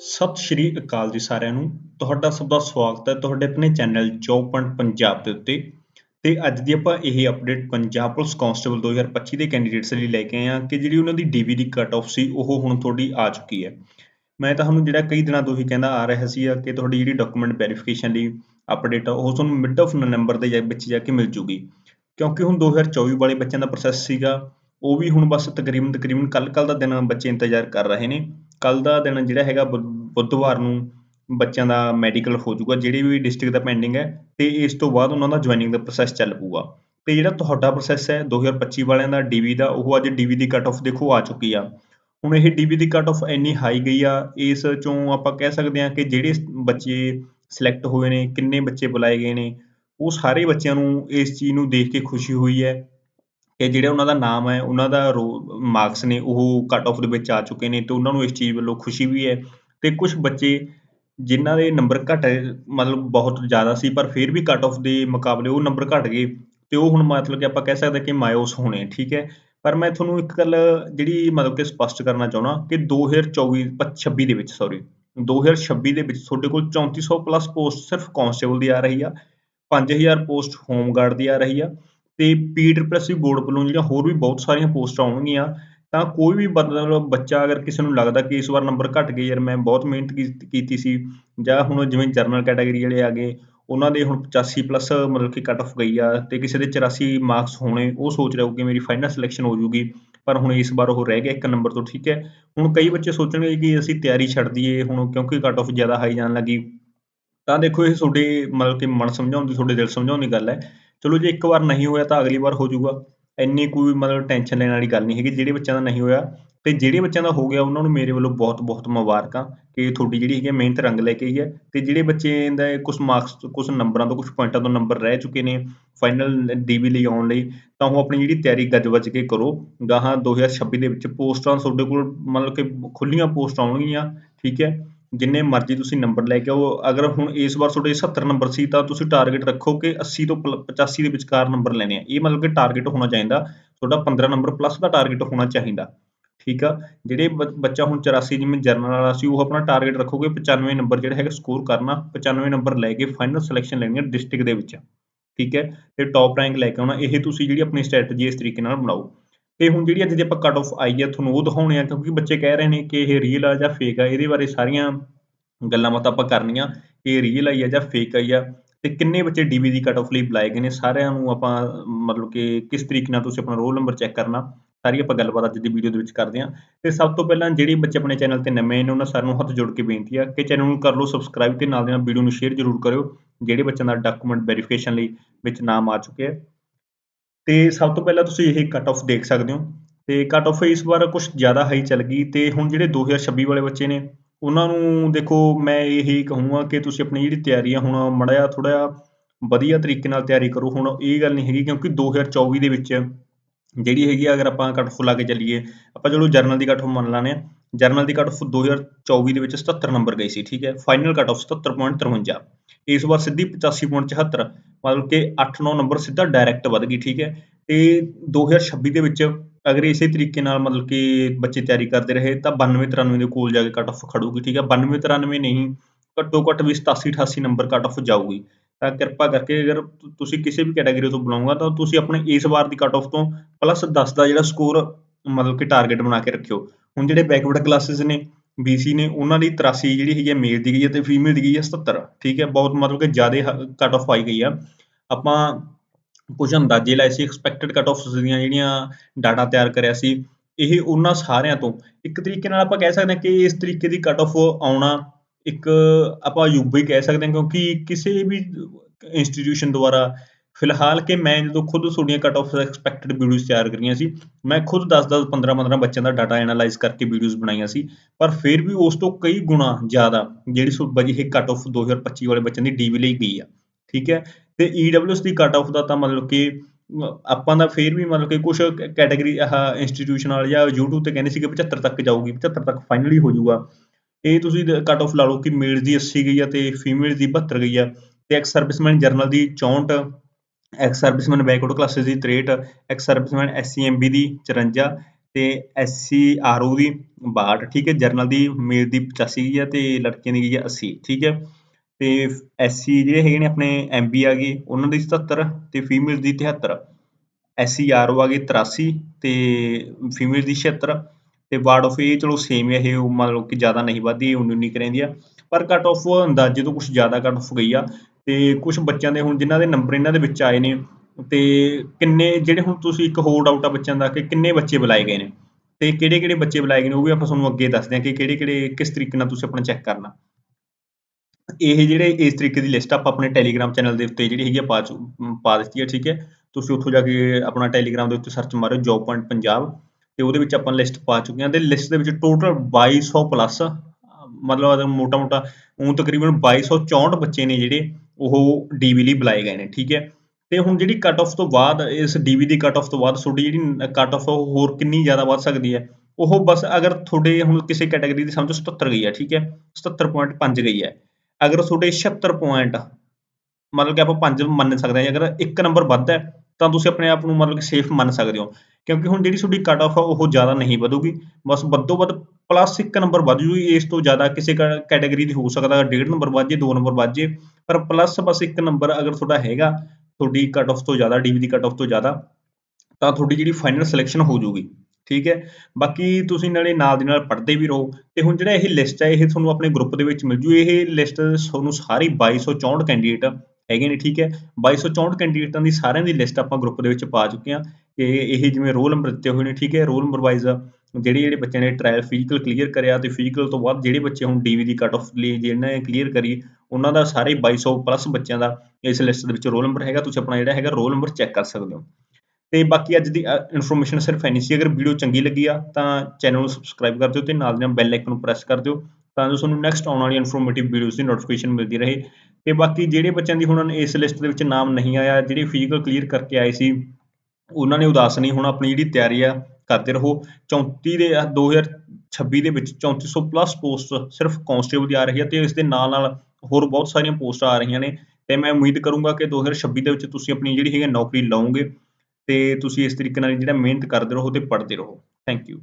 ਸਤਿ ਸ਼੍ਰੀ ਅਕਾਲ ਜੀ ਸਾਰਿਆਂ ਨੂੰ। ਤੁਹਾਡਾ ਸਭ ਦਾ ਸਵਾਗਤ ਹੈ ਤੁਹਾਡੇ ਆਪਣੇ ਚੈਨਲ ਜੋਬ ਪੁਆਇੰਟ ਪੰਜਾਬ ਦੇ ਉੱਤੇ। ਤੇ ਅੱਜ ਦੀ ਆਪਾਂ ਇਹ ਅਪਡੇਟ ਪੰਜਾਬ ਪੁਲਿਸ ਕਾਂਸਟੇਬਲ 2025 ਦੇ ਕੈਂਡੀਡੇਟਸ ਲਈ ਲੈ ਕੇ ਆਏ ਹਾਂ ਕਿ ਜਿਹੜੀ ਉਹਨਾਂ ਦੀ ਡੀਵੀ ਦੀ ਕੱਟ ਆਫ ਸੀ, ਉਹ ਹੁਣ ਤੁਹਾਡੀ ਆ ਚੁੱਕੀ ਹੈ। ਮੈਂ ਤੁਹਾਨੂੰ ਜਿਹੜਾ ਕਈ ਦਿਨਾਂ ਤੋਂ ਹੀ ਕਹਿੰਦਾ ਆ ਰਿਹਾ ਸੀ ਕਿ ਤੁਹਾਡੀ ਜਿਹੜੀ ਡਾਕੂਮੈਂਟ ਵੈਰੀਫਿਕੇਸ਼ਨ ਲਈ ਅਪਡੇਟ ਆ, ਉਹ ਤੁਹਾਨੂੰ ਮਿਡ ਆਫ ਨਵੰਬਰ ਦੇ ਵਿੱਚ ਜਾ ਕੇ ਮਿਲ ਜੂਗੀ। ਕਿਉਂਕਿ ਹੁਣ 2024 ਵਾਲੇ ਬੱਚਿਆਂ ਦਾ ਪ੍ਰੋਸੈਸ ਸੀਗਾ, ਉਹ ਵੀ ਹੁਣ ਬਸ ਤਕਰੀਬਨ ਤਕਰੀਬਨ ਕੱਲ ਕੱਲ ਦਾ ਦਿਨ ਬੱਚੇ ਇੰਤਜ਼ਾਰ ਕਰ ਰਹੇ ਨੇ। ਕੱਲ ਦਾ ਦਿਨ ਜਿਹੜਾ ਹੈਗਾ ਬੁੱਧਵਾਰ ਨੂੰ ਬੱਚਿਆਂ ਦਾ ਮੈਡੀਕਲ ਹੋ ਜਾਊਗਾ, ਜਿਹੜੀ ਵੀ ਡਿਸਟ੍ਰਿਕਟ ਦਾ ਪੈਂਡਿੰਗ ਹੈ, ਤੇ ਇਸ ਤੋਂ ਬਾਅਦ ਉਹਨਾਂ ਦਾ ਜੁਆਇਨਿੰਗ ਦਾ ਪ੍ਰੋਸੈਸ ਚੱਲ ਪਊਗਾ। ਤੇ ਜਿਹੜਾ ਤੁਹਾਡਾ ਪ੍ਰੋਸੈਸ ਹੈ 2025 ਵਾਲਿਆਂ ਦਾ ਡੀਵੀ ਦਾ, ਉਹ ਅੱਜ ਡੀਵੀ ਦੀ ਕੱਟ ਆਫ ਦੇਖੋ ਆ ਚੁੱਕੀ ਆ। ਹੁਣ ਇਹ ਡੀਵੀ ਦੀ ਕੱਟ ਆਫ ਇੰਨੀ ਹਾਈ ਗਈ ਆ, ਇਸ ਚੋਂ ਆਪਾਂ ਕਹਿ ਸਕਦੇ ਹਾਂ ਕਿ ਜਿਹੜੇ ਬੱਚੇ ਸਿਲੈਕਟ ਹੋਏ ਨੇ, ਕਿੰਨੇ ਬੱਚੇ ਬੁਲਾਏ ਗਏ ਨੇ, ਉਹ ਸਾਰੇ ਬੱਚਿਆਂ ਨੂੰ ਇਸ ਚੀਜ਼ ਨੂੰ ਦੇਖ ਕੇ ਖੁਸ਼ੀ ਹੋਈ ਹੈ। ਕਿ ਜਿਹੜਾ ਉਹਨਾਂ ਦਾ ਨਾਮ ਹੈ, ਉਹਨਾਂ ਦਾ ਰੋ ਮਾਰਕਸ ਨੇ, ਉਹ ਕੱਟ ਆਫ ਦੇ ਵਿੱਚ ਆ ਚੁੱਕੇ ਨੇ ਤੇ ਉਹਨਾਂ ਨੂੰ ਇਸ ਚੀਜ਼ ਵੱਲੋਂ ਖੁਸ਼ੀ ਵੀ ਹੈ ਤੇ ਕੁਝ ਬੱਚੇ ਜਿਨ੍ਹਾਂ ਦੇ ਨੰਬਰ ਘੱਟ ਮਤਲਬ ਬਹੁਤ ਜ਼ਿਆਦਾ ਸੀ, ਪਰ ਫਿਰ ਵੀ ਕੱਟ ਆਫ ਦੇ ਮੁਕਾਬਲੇ ਉਹ ਨੰਬਰ ਘੱਟ ਗਏ ਤੇ ਉਹ ਹੁਣ ਮਤਲਬ ਕਿ ਆਪਾਂ ਕਹਿ ਸਕਦੇ ਕਿ ਮਾਇਓਸ ਹੋਣੇ, ਠੀਕ ਹੈ? ਪਰ ਮੈਂ ਤੁਹਾਨੂੰ ਇੱਕ ਗੱਲ ਜਿਹੜੀ ਮਤਲਬ ਕਿ ਸਪਸ਼ਟ ਕਰਨਾ ਚਾਹੁੰਦਾ ਕਿ 2024 26 ਦੇ ਵਿੱਚ ਸੌਰੀ 2026 ਦੇ ਵਿੱਚ ਤੁਹਾਡੇ ਕੋਲ 3400 ਪਲੱਸ ਪੋਸਟ ਸਿਰਫ ਕਾਂਸਟੇਬਲ ਦੀ ਆ ਰਹੀ ਆ 5000 ਪੋਸਟ ਹੋਮਗਾਰਡ ਦੀ ਆ ਰਹੀ ਆ ਤੇ ਪੀ ਰਿਪਰੈਸਿਵ ਬੋਰਡ ਵੱਲੋਂ ਜਿਹੜੀਆਂ ਹੋਰ ਵੀ ਬਹੁਤ ਸਾਰੀਆਂ ਪੋਸਟਾਂ ਆਉਣਗੀਆਂ, ਤਾਂ ਕੋਈ ਵੀ ਮਤਲਬ ਬੱਚਾ ਅਗਰ ਕਿਸੇ ਨੂੰ ਲੱਗਦਾ ਕਿ ਇਸ ਵਾਰ ਨੰਬਰ ਘੱਟ ਗਏ ਯਾਰ ਮੈਂ ਬਹੁਤ ਮਿਹਨਤ ਕੀਤੀ ਸੀ, ਜਾਂ ਹੁਣ ਜਿਵੇਂ ਜਰਨਲ ਕੈਟਾਗਰੀ ਵਾਲੇ ਆ ਗਏ, ਉਹਨਾਂ ਦੇ ਹੁਣ 85 ਪਲੱਸ ਮਤਲਬ ਕਿ ਕੱਟ ਆਫ ਗਈ ਆ, ਤੇ ਕਿਸੇ ਦੇ 84 ਮਾਰਕਸ ਹੋਣੇ, ਉਹ ਸੋਚ ਰਿਹਾ ਕਿ ਮੇਰੀ ਫਾਈਨਲ ਸਿਲੈਕਸ਼ਨ ਹੋ ਜੂਗੀ ਪਰ ਹੁਣ ਇਸ ਵਾਰ ਉਹ ਰਹਿ ਗਿਆ ਇੱਕ ਨੰਬਰ ਤੋਂ, ਠੀਕ ਹੈ? ਹੁਣ ਕਈ ਬੱਚੇ ਸੋਚਣਗੇ ਕਿ ਅਸੀਂ ਤਿਆਰੀ ਛੱਡ ਦਈਏ, ਹੁਣ ਕਿਉਂਕਿ ਕੱਟ ਆਫ ਜ਼ਿਆਦਾ ਹਾਈ ਜਾਣ ਲੱਗੀ, ਤਾਂ ਦੇਖੋ ਇਹ ਤੁਹਾਡੇ ਮਤਲਬ ਕਿ ਮਨ ਸਮਝਾਉਣ ਦੀ, ਤੁਹਾਡੇ ਦਿਲ ਸਮਝਾਉਣ ਦੀ ਗੱਲ ਹੈ। ਚਲੋ ਜੇ ਇੱਕ ਵਾਰ ਨਹੀਂ ਹੋਇਆ ਤਾਂ ਅਗਲੀ ਵਾਰ ਹੋ ਜਾਊਗਾ। ਇੰਨੀ ਕੋਈ ਮਤਲਬ ਟੈਨਸ਼ਨ ਲੈਣ ਵਾਲੀ ਗੱਲ ਨਹੀਂ ਹੈਗੀ। ਜਿਹੜੇ ਬੱਚਿਆਂ ਦਾ ਨਹੀਂ ਹੋਇਆ ਤੇ ਜਿਹੜੇ ਬੱਚਿਆਂ ਦਾ ਹੋ ਗਿਆ, ਉਹਨਾਂ ਨੂੰ ਮੇਰੇ ਵੱਲੋਂ ਬਹੁਤ ਬਹੁਤ ਮੁਬਾਰਕਾਂ ਕਿ ਤੁਹਾਡੀ ਜਿਹੜੀ ਹੈਗੀ ਮਿਹਨਤ ਰੰਗ ਲੈ ਕੇ ਆਈ ਹੈ। ਤੇ ਜਿਹੜੇ ਬੱਚੇ ਦਾ ਕੁਝ ਮਾਰਕਸ ਕੁਝ ਨੰਬਰਾਂ ਤੋਂ ਕੁਝ ਪੁਆਇੰਟਾਂ ਤੋਂ ਨੰਬਰ ਰਹਿ ਚੁੱਕੇ ਨੇ ਫਾਈਨਲ ਡੀਵੀ ਲਈ ਆਉਣ ਲਈ, ਤਾਂ ਉਹ ਆਪਣੀ ਜਿਹੜੀ ਤਿਆਰੀ ਗੱਜ-ਵੱਜ ਕੇ ਕਰੋ। ਗਾਹਾਂ 2026 ਦੇ ਵਿੱਚ ਪੋਸਟਾਂ ਤੁਹਾਡੇ ਕੋਲ ਮਤਲਬ ਕਿ ਖੁੱਲੀਆਂ ਪੋਸਟਾਂ ਆਉਣਗੀਆਂ, ਠੀਕ ਹੈ। ਜਿੰਨੇ ਮਰਜ਼ੀ ਤੁਸੀਂ ਨੰਬਰ ਲੈ ਕੇ ਆਓ, ਅਗਰ ਹੁਣ ਇਸ ਵਾਰ ਤੁਹਾਡੇ 70 ਨੰਬਰ ਸੀ, ਤਾਂ ਤੁਸੀਂ ਟਾਰਗੇਟ ਰੱਖੋ ਕਿ 80 ਤੋਂ 85 ਦੇ ਵਿਚਕਾਰ ਨੰਬਰ ਲੈਣੇ ਆ। ਇਹ ਮਤਲਬ ਕਿ ਟਾਰਗੇਟ ਹੋਣਾ ਚਾਹੀਦਾ, ਤੁਹਾਡਾ 15 ਨੰਬਰ ਪਲੱਸ ਦਾ ਟਾਰਗੇਟ ਹੋਣਾ ਚਾਹੀਦਾ। ਠੀਕ ਆ? ਜਿਹੜੇ ਬੱਚਾ ਹੁਣ 84 ਜਿਵੇਂ ਜਰਨਲ ਵਾਲਾ ਸੀ, ਉਹ ਆਪਣਾ ਟਾਰਗੇਟ ਰੱਖੋਗੇ 95 ਨੰਬਰ ਜਿਹੜਾ ਹੈਗਾ ਸਕੋਰ ਕਰਨਾ 95 ਨੰਬਰ ਲੈ ਕੇ ਫਾਈਨਲ ਸਿਲੈਕਸ਼ਨ ਲੈਣੀ ਹੈ ਡਿਸਟ੍ਰਿਕਟ ਦੇ ਵਿੱਚ। ਠੀਕ ਹੈ? ਤੇ ਟੌਪ ਰੈਂਕ ਲੈ ਕੇ ਆਉਣਾ, ਇਹ ਤੁਸੀਂ ਜਿਹੜੀ ਆਪਣੀ ਸਟ੍ਰੈਟਜੀ ਇਸ ਤਰੀਕੇ ਨਾਲ ਬਣਾਓ। ਤੇ ਹੁਣ ਜਿਹੜੀ ਅੱਜ ਦੀ ਆਪਾਂ ਕੱਟ ਆਫ ਆਈ ਆ, ਤੁਹਾਨੂੰ ਉਹ ਦਿਖਾਉਣੇ ਆ, ਕਿਉਂਕਿ ਬੱਚੇ ਕਹਿ ਰਹੇ ਨੇ ਕਿ ਇਹ ਰੀਅਲ ਆ ਜਾਂ ਫੇਕ ਆ, ਇਹਦੇ ਬਾਰੇ ਸਾਰੀਆਂ ਗੱਲਾਂ ਬਾਤਾਂ ਆਪਾਂ ਕਰਨੀਆਂ ਇਹ ਰੀਅਲ ਆਈ ਆ ਜਾਂ ਫੇਕ ਆਈ ਆ, ਤੇ ਕਿੰਨੇ ਬੱਚੇ ਡੀਬੀ ਦੀ ਕੱਟ ਆਫ ਲਈ ਬੁਲਾਏ ਗਏ ਨੇ, ਸਾਰਿਆਂ ਨੂੰ ਆਪਾਂ ਮਤਲਬ ਕਿ ਕਿਸ ਤਰੀਕੇ ਨਾਲ ਤੁਸੀਂ ਆਪਣਾ ਰੋਲ ਨੰਬਰ ਚੈੱਕ ਕਰਨਾ, ਸਾਰੀ ਆਪਾਂ ਗੱਲਬਾਤ ਅੱਜ ਦੀ ਵੀਡੀਓ ਦੇ ਵਿੱਚ ਕਰਦੇ ਹਾਂ। ਤੇ ਸਭ ਤੋਂ ਪਹਿਲਾਂ ਜਿਹੜੇ ਬੱਚੇ ਆਪਣੇ ਚੈਨਲ ਤੇ ਨਵੇਂ ਨੇ, ਉਹਨਾਂ ਸਾਰਿਆਂ ਨੂੰ ਹੱਥ ਜੋੜ ਕੇ ਬੇਨਤੀ ਆ ਕਿ ਚੈਨਲ ਨੂੰ ਕਰ ਲਓ ਸਬਸਕ੍ਰਾਈਬ ਤੇ ਨਾਲ ਦੇ ਨਾਲ ਵੀਡੀਓ ਨੂੰ ਸ਼ੇਅਰ ਜ਼ਰੂਰ ਕਰਿਓ, ਜਿਹੜੇ ਬੱਚਿਆਂ ਦਾ ਡਾਕੂਮੈਂਟ ਵੈਰੀਫਿਕੇਸ਼ਨ ਲਈ ਵਿੱਚ ਨਾਮ ਆ ਚੁੱਕੇ ਹੈ। ਤੇ ਸਭ ਤੋਂ ਪਹਿਲਾਂ ਤੁਸੀਂ ਇਹ ਕੱਟ ਆਫ ਦੇਖ ਸਕਦੇ ਹੋ। ਤੇ ਕੱਟ ਆਫ ਇਸ ਵਾਰ ਕੁਝ ਜ਼ਿਆਦਾ ਹਾਈ ਚੱਲ ਗਈ ਤੇ ਹੁਣ ਜਿਹੜੇ 2026 ਵਾਲੇ ਬੱਚੇ ਨੇ, ਉਹਨਾਂ ਨੂੰ ਦੇਖੋ ਮੈਂ ਇਹੀ ਕਹੂੰਗਾ ਕਿ ਤੁਸੀਂ ਆਪਣੀ ਜਿਹੜੀ ਤਿਆਰੀ ਆ ਹੁਣ ਮੜਿਆ ਥੋੜਾ ਵਧੀਆ ਤਰੀਕੇ ਨਾਲ ਤਿਆਰੀ ਕਰੋ। ਹੁਣ ਇਹ ਗੱਲ ਨਹੀਂ ਹੈਗੀ ਕਿਉਂਕਿ 2024 ਦੇ ਵਿੱਚ ਜਿਹੜੀ ਹੈਗੀ ਅਗਰ ਆਪਾਂ ਕੱਟ ਫੁੱਲ ਲਾ ਕੇ ਚੱਲੀਏ, ਆਪਾਂ ਚਲੋ ਜਰਨਲ ਦੀ ਕੱਟ ਮੰਨ ਲਾਣੇ ਆ ਜਰਨਲ ਦੀ ਕੱਟ 2024 ਦੇ ਵਿੱਚ 77 ਨੰਬਰ ਗਈ ਸੀ, ਠੀਕ ਹੈ। ਫਾਈਨਲ ਕੱਟ ਆਫ 77.53 ਇਸ ਵਾਰ ਸਿੱਧੀ 85.74 ਮਤਲਬ ਕਿ 8-9 ਨੰਬਰ ਸਿੱਧਾ ਡਾਇਰੈਕਟ ਵਧ ਗਈ, ਠੀਕ ਹੈ। ਤੇ 2026 ਦੇ ਵਿੱਚ ਅਗਰ ਇਸੇ ਤਰੀਕੇ ਨਾਲ ਮਤਲਬ ਕਿ ਬੱਚੇ ਤਿਆਰੀ ਕਰਦੇ ਰਹੇ, ਤਾਂ 92 93 ਦੇ ਕੋਲ ਜਾ ਕੇ ਕੱਟ ਆਫ ਖੜੂਗੀ, ਠੀਕ ਹੈ। 92 93 ਨਹੀਂ, ਘੱਟੋ ਘੱਟ ਵੀ 87 88 ਨੰਬਰ ਕੱਟ ਆਫ ਜਾਊਗੀ। ਤਾਂ ਕਿਰਪਾ ਕਰਕੇ ਅਗਰ ਤੁਸੀਂ ਕਿਸੇ ਵੀ ਕੈਟਾਗਰੀ ਤੋਂ ਬੁਲਾਉਂਗਾ ਤਾਂ ਤੁਸੀਂ ਆਪਣੇ ਇਸ ਵਾਰ ਦੀ ਕੱਟ ਆਫ ਤੋਂ ਪਲੱਸ 10 ਦਾ ਜਿਹੜਾ ਸਕੋਰ ਮਤਲਬ ਕਿ ਟਾਰਗੇਟ ਬਣਾ ਕੇ ਰੱਖਿਓ। ਹੁਣ ਜਿਹੜੇ ਬੈਕਵਰਡ ਕਲਾਸਿਸ ਨੇ BC ਨੇ, ਉਹਨਾਂ ਦੀ 83 ਜਿਹੜੀ ਹੈਗੀ ਹੈ ਮੇਲ ਦੀ ਗਈ ਹੈ ਤੇ ਫੀਮੇਲ ਦੀ ਗਈ ਹੈ 77 ਠੀਕ ਹੈ। ਬਹੁਤ ਮਤਲਬ ਕਿ ਜ਼ਿਆਦਾ ਕੱਟ ਆਫ ਆਈ ਗਈ ਆ। ਆਪਾਂ ਕੁਝ ਅੰਦਾਜ਼ੇ ਲਾਏ ਸੀ ਐਕਸਪੈਕਟਡ ਕੱਟ ਆਫਸ ਦੀਆਂ ਜਿਹੜੀਆਂ ਡਾਟਾ ਤਿਆਰ ਕਰਿਆ ਸੀ, ਇਹ ਉਹਨਾਂ ਸਾਰਿਆਂ ਤੋਂ। ਇੱਕ ਤਰੀਕੇ ਨਾਲ ਆਪਾਂ ਕਹਿ ਸਕਦੇ ਹਾਂ ਕਿ ਇਸ ਤਰੀਕੇ ਦੀ ਕੱਟ ਆਫ ਆਉਣਾ ਇੱਕ ਆਪਾਂ ਯੂਬੀ ਕਹਿ ਸਕਦੇ ਹਾਂ, ਕਿਉਂਕਿ ਕਿਸੇ ਵੀ ਇੰਸਟੀਟਿਊਸ਼ਨ ਦੁਆਰਾ ਫਿਲਹਾਲ ਕਿ ਮੈਂ ਜਦੋਂ ਖੁਦ ਤੁਹਾਡੀਆਂ ਕੱਟ ਆਫ ਐਕਸਪੈਕਟਡ ਵੀਡੀਓਜ਼ ਤਿਆਰ ਕਰੀਆਂ ਸੀ, ਮੈਂ ਖੁਦ 10-10 15-15 ਬੱਚਿਆਂ ਦਾ ਡਾਟਾ ਐਨਾਲਾਈਜ਼ ਕਰਕੇ ਵੀਡੀਓਜ਼ ਬਣਾਈਆਂ ਸੀ, ਪਰ ਫਿਰ ਵੀ ਉਸ ਤੋਂ ਕਈ ਗੁਣਾ ਜ਼ਿਆਦਾ ਜਿਹੜੀ ਬਜੀ ਇਹ ਕੱਟ ਆਫ 2025 ਵਾਲੇ ਬੱਚਿਆਂ ਦੀ ਡੀਵੀ ਲਈ ਗਈ ਆ। ਠੀਕ ਹੈ? ਤੇ ਈਡਬਲਯੂਐਸ ਦੀ ਕੱਟ ਆਫ ਦਾ ਤਾਂ ਮਤਲਬ ਕਿ ਆਪਾਂ ਦਾ ਫੇਰ ਵੀ ਮਤਲਬ ਕਿ ਕੁਝ ਕੈਟਾਗਰੀ ਆਹ ਇੰਸਟੀਟਿਊਸ਼ਨ ਵਾਲੇ ਜਾਂ YouTube ਤੇ ਕਹਿੰਦੇ ਸੀ ਕਿ 75 ਤੱਕ ਜਾਊਗੀ 75 ਤੱਕ ਫਾਈਨਲੀ ਹੋ ਜਾਊਗਾ। ਇਹ ਤੁਸੀਂ ਕੱਟ ਆਫ ਲਾ ਲਓ ਕਿ ਮੇਲ ਦੀ 80 ਗਈ ਆ ਤੇ ਫੀਮੇਲ ਦੀ 72 ਗਈ ਆ ਤੇ ਐਕਸ ਸਰਵਿਸਮੈਨ ਜਰਨਲ ਦੀ 64 ਐਕਸ ਸਰਵਿਸਮੈਨ ਬੈਕਵਰਡ ਕਲਾਸਿਸ ਦੀ 63 ਐਕਸ ਸਰਵਿਸਮੈਨ ਐਸਸੀਐਮਬੀ ਦੀ 54 ਤੇ ਐਸਸੀ ਆਰਓ ਦੀ 62 ਠੀਕ ਹੈ? ਜਰਨਲ ਦੀ ਮੇਲ ਦੀ 85 ਗਈ ਆ ਤੇ ਲੜਕੀਆਂ ਦੀ ਗਈ ਆ 80 ਠੀਕ ਹੈ? ਤੇ ਐਸਸੀ ਜਿਹੜੇ ਹੈਗੇ ਨੇ ਆਪਣੇ ਐਮਬੀ ਆ ਗਏ, ਉਹਨਾਂ ਦੀ 77 ਤੇ ਫੀਮੇਲ ਦੀ 73 ਐਸਸੀ ਆਰਓ ਆ ਗਏ 83 ਤੇ ਫੀਮੇਲ ਦੀ 76 ਤੇ ਵਾਰਡ ਆਫ ਇਹ ਚਲੋ ਸੇਮ ਹੈ ਇਹ ਮੰਨ ਕਿ ਜ਼ਿਆਦਾ ਨਹੀਂ ਵੱਧਦੀ 19 19 ਰਹਿੰਦੀ ਆ। ਪਰ ਕੱਟ ਆਫ ਅੰਦਾਜ਼ੇ ਤੋਂ ਕੁਝ ਜ਼ਿਆਦਾ ਕੱਟ ਆਫ ਗਈ ਆ, ਤੇ ਕੁਝ ਬੱਚਿਆਂ ਦੇ ਹੁਣ ਜਿਨ੍ਹਾਂ ਦੇ ਨੰਬਰ ਇਹਨਾਂ ਦੇ ਵਿੱਚ ਆਏ ਨੇ, ਤੇ ਕਿੰਨੇ ਜਿਹੜੇ ਹੁਣ ਤੁਸੀਂ ਇੱਕ ਹੋਰ ਡਾਊਟ ਆ ਬੱਚਿਆਂ ਦਾ, ਕਿ ਕਿੰਨੇ ਬੱਚੇ ਬੁਲਾਏ ਗਏ ਨੇ? ਤੇ ਕਿਹੜੇ ਕਿਹੜੇ ਬੱਚੇ ਬੁਲਾਏ ਗਏ ਨੇ, ਉਹ ਵੀ ਆਪਾਂ ਤੁਹਾਨੂੰ ਅੱਗੇ ਦੱਸਦੇ ਹਾਂ ਕਿ ਕਿਹੜੇ ਕਿਹੜੇ ਕਿਸ ਤਰੀਕੇ ਨਾਲ ਤੁਸੀਂ ਆਪਣਾ ਚੈੱਕ ਕਰਨਾ। ਇਹ ਜਿਹੜੇ ਇਸ ਤਰੀਕੇ ਦੀ ਲਿਸਟ ਆਪਾਂ ਆਪਣੇ ਟੈਲੀਗ੍ਰਾਮ ਚੈਨਲ ਦੇ ਉੱਤੇ ਜਿਹੜੀ ਹੈਗੀ ਆ, ਪਾ ਪਾ ਦਿੱਤੀ ਹੈ ਠੀਕ ਹੈ? ਤੁਸੀਂ ਉੱਥੋਂ ਜਾ ਕੇ ਆਪਣਾ ਟੈਲੀਗ੍ਰਾਮ ਦੇ ਉੱਤੇ ਸਰਚ ਮਾਰੋ ਜੌਬ ਪੁਆਇੰਟ ਪੰਜਾਬ, ਤੇ ਉਹਦੇ ਵਿੱਚ ਆਪਾਂ ਲਿਸਟ ਪਾ ਚੁੱਕੇ ਹਾਂ, ਤੇ ਲਿਸਟ ਦੇ ਵਿੱਚ ਟੋਟਲ 2200 ਪਲੱਸ ਮਤਲਬ ਮੋਟਾ ਮੋਟਾ ਉਹ ਤਕਰੀਬਨ 2264 ਬੱਚੇ ਨੇ ਜਿਹੜੇ ਉਹ ਡੀਵੀ ਲਈ ਬੁਲਾਏ ਗਏ ਨੇ, ਠੀਕ ਹੈ? ਤੇ ਹੁਣ ਜਿਹੜੀ ਕੱਟ ਆਫ ਤੋਂ ਬਾਅਦ, ਇਸ ਡੀਵੀ ਦੀ ਕੱਟ ਆਫ ਤੋਂ ਬਾਅਦ ਤੁਹਾਡੀ ਜਿਹੜੀ ਕੱਟ ਆਫ ਹੋਰ ਕਿੰਨੀ ਜ਼ਿਆਦਾ ਵੱਧ ਸਕਦੀ ਹੈ? ਉਹ ਬਸ ਅਗਰ ਤੁਹਾਡੇ ਹੁਣ ਕਿਸੇ ਕੈਟਾਗਰੀ ਦੀ ਸਮਝੋ 77 ਗਈ ਹੈ, ਠੀਕ ਹੈ? 77.5 ਗਈ ਹੈ। ਅਗਰ ਤੁਹਾਡੇ 76 ਪੁਆਇੰਟ ਮਤਲਬ ਕਿ ਆਪਾਂ 5 ਮੰਨ ਸਕਦੇ ਹਾਂ ਅਗਰ ਇੱਕ ਨੰਬਰ ਵੱਧ ਹੈ, ਤਾਂ ਤੁਸੀਂ ਆਪਣੇ ਆਪ ਨੂੰ ਮਤਲਬ ਕਿ ਸੇਫ ਮੰਨ ਸਕਦੇ ਹੋ। ਕਿਉਂਕਿ ਹੁਣ ਜਿਹੜੀ ਤੁਹਾਡੀ ਕੱਟ ਆਫ ਆ, ਉਹ ਜ਼ਿਆਦਾ ਨਹੀਂ ਵਧੂਗੀ। ਬਸ ਵੱਧੋ ਵੱਧ ਪਲੱਸ ਇੱਕ ਨੰਬਰ ਵੱਧ ਜੂਗੀ, ਇਸ ਤੋਂ ਜ਼ਿਆਦਾ ਕਿਸੇ ਕੈਟਾਗਰੀ ਦੀ ਹੋ ਸਕਦਾ, ਡੇਢ ਨੰਬਰ ਵੱਧ ਜੇ, ਦੋ ਨੰਬਰ ਵੱਧ ਜੇ। ਪਰ ਪਲੱਸ ਬਸ ਇੱਕ ਨੰਬਰ ਅਗਰ ਤੁਹਾਡਾ ਹੈਗਾ, ਤੁਹਾਡੀ ਕੱਟ ਆਫ ਤੋਂ ਜ਼ਿਆਦਾ ਡੀਵੀ ਦੀ ਕੱਟ ਆਫ ਤੋਂ ਜ਼ਿਆਦਾ, ਤਾਂ ਤੁਹਾਡੀ ਜਿਹੜੀ ਫਾਈਨਲ ਸਿਲੈਕਸ਼ਨ ਹੋ ਜੂਗੀ। ਠੀਕ ਹੈ। ਬਾਕੀ ਤੁਸੀਂ ਨਾਲੇ ਨਾਲ ਦੀ ਨਾਲ ਪੜ੍ਹਦੇ ਵੀ ਰਹੋ ਤੇ ਹੁਣ ਜਿਹੜਾ ਇਹ ਲਿਸਟ ਹੈ, ਇਹ ਤੁਹਾਨੂੰ ਆਪਣੇ ਗਰੁੱਪ ਦੇ ਵਿੱਚ ਮਿਲ ਜੂ। ਇਹ ਲਿਸਟ ਤੁਹਾਨੂੰ ਸਾਰੀ 2264 ਕੈਂਡੀਡੇਟ ਹੈਗੇ ਨੇ, ਠੀਕ ਹੈ। 2264 ਕੈਂਡੀਡੇਟਾਂ ਦੀ ਸਾਰਿਆਂ ਦੀ ਲਿਸਟ ਆਪਾਂ ਗਰੁੱਪ ਦੇ ਵਿੱਚ ਪਾ ਚੁੱਕੇ ਹਾਂ। ਕਿ ਇਹ ਜਿਵੇਂ ਰੋਲ ਨੰਬਰ ਦਿੱਤੇ ਹੋਏ ਨੇ, ਠੀਕ ਹੈ। ਰੋਲ ਨੰਬਰ ਵਾਈਜ਼ ਜਿਹੜੇ ਜਿਹੜੇ ਬੱਚਿਆਂ ਨੇ ਟ੍ਰਾਇਲ ਫਿਜ਼ੀਕਲ ਕਲੀਅਰ ਕਰਿਆ ਤੇ ਫਿਜ਼ੀਕਲ ਤੋਂ ਬਾਅਦ ਜਿਹੜੇ ਬੱਚੇ ਹੁਣ ਡੀਵੀ ਦੀ ਕੱਟ ਆਫ ਲਈ ਜਿਹਨਾਂ ਨੇ ਕਲੀਅਰ ਕਰੀ, ਉਹਨਾਂ ਦਾ ਸਾਰੇ 2200 ਪਲੱਸ ਬੱਚਿਆਂ ਦਾ ਇਸ ਲਿਸਟ ਦੇ ਵਿੱਚ ਰੋਲ ਨੰਬਰ ਹੈਗਾ। ਤੁਸੀਂ ਆਪਣਾ ਜਿਹੜਾ ਹੈਗਾ ਰੋਲ ਨੰਬਰ ਚੈੱਕ ਕਰ ਸਕਦੇ ਹੋ। ਤੇ ਬਾਕੀ ਅੱਜ ਦੀ ਇਨਫੋਰਮੇਸ਼ਨ ਸਿਰਫ ਇੰਨੀ ਸੀ, ਅਗਰ ਵੀਡੀਓ ਚੰਗੀ ਲੱਗੀ ਆ, ਤਾਂ ਚੈਨਲ ਨੂੰ ਸਬਸਕ੍ਰਾਈਬ ਕਰ ਦਿਓ ਤੇ ਨਾਲ ਦੀ ਨਾਲ ਬੈਲ ਆਈਕਨ ਨੂੰ ਪ੍ਰੈਸ ਕਰ ਦਿਓ, ਤਾਂ ਜੋ ਤੁਹਾਨੂੰ ਨੈਕਸਟ ਆਉਣ ਵਾਲੀ ਇਨਫੋਰਮੇਟਿਵ ਵੀਡੀਓਜ਼ ਦੀ ਨੋਟੀਫਿਕੇਸ਼ਨ ਮਿਲਦੀ ਰਹੇ। ਤੇ ਬਾਕੀ ਜਿਹੜੇ ਬੱਚਿਆਂ ਦੀ ਹੁਣ ਇਸ ਲਿਸਟ ਦੇ ਵਿੱਚ ਨਾਮ ਨਹੀਂ ਆਇਆ, ਜਿਹੜੇ ਫਿਜ਼ੀਕਲ ਕਲੀਅਰ ਕਰਕੇ ਆਏ ਸੀ, ਉਹਨਾਂ ਨੇ ਉਦਾਸ ਨਹੀਂ ਹੋਣਾ, ਆਪਣੀ ਜਿਹੜੀ ਤਿਆਰੀ ਆ, ਕਰਦੇ ਰਹੋ। 34 ਦੇ 2026 ਦੇ ਵਿੱਚ 3400 ਪਲੱਸ ਪੋਸਟ ਸਿਰਫ ਕਾਂਸਟੇਬਲ ਦੀ ਆ ਰਹੀ ਹੈ ਤੇ ਇਸ ਦੇ ਨਾਲ ਨਾਲ ਹੋਰ ਬਹੁਤ ਸਾਰੀਆਂ ਪੋਸਟਾਂ ਆ ਰਹੀਆਂ ਨੇ। ਤੇ ਮੈਂ ਉਮੀਦ ਕਰੂੰਗਾ ਕਿ 2026 ਦੇ ਵਿੱਚ ਤੁਸੀਂ ਆਪਣੀ ਜਿਹੜੀ ਹੈਗੀ ਨੌਕਰੀ ਲਓਗੇ। ਤੇ ਤੁਸੀਂ ਇਸ ਤਰੀਕੇ ਨਾਲ ਜਿਹੜਾ ਮਿਹਨਤ ਕਰਦੇ ਰਹੋ ਤੇ ਪੜ੍ਹਦੇ ਰਹੋ। Thank you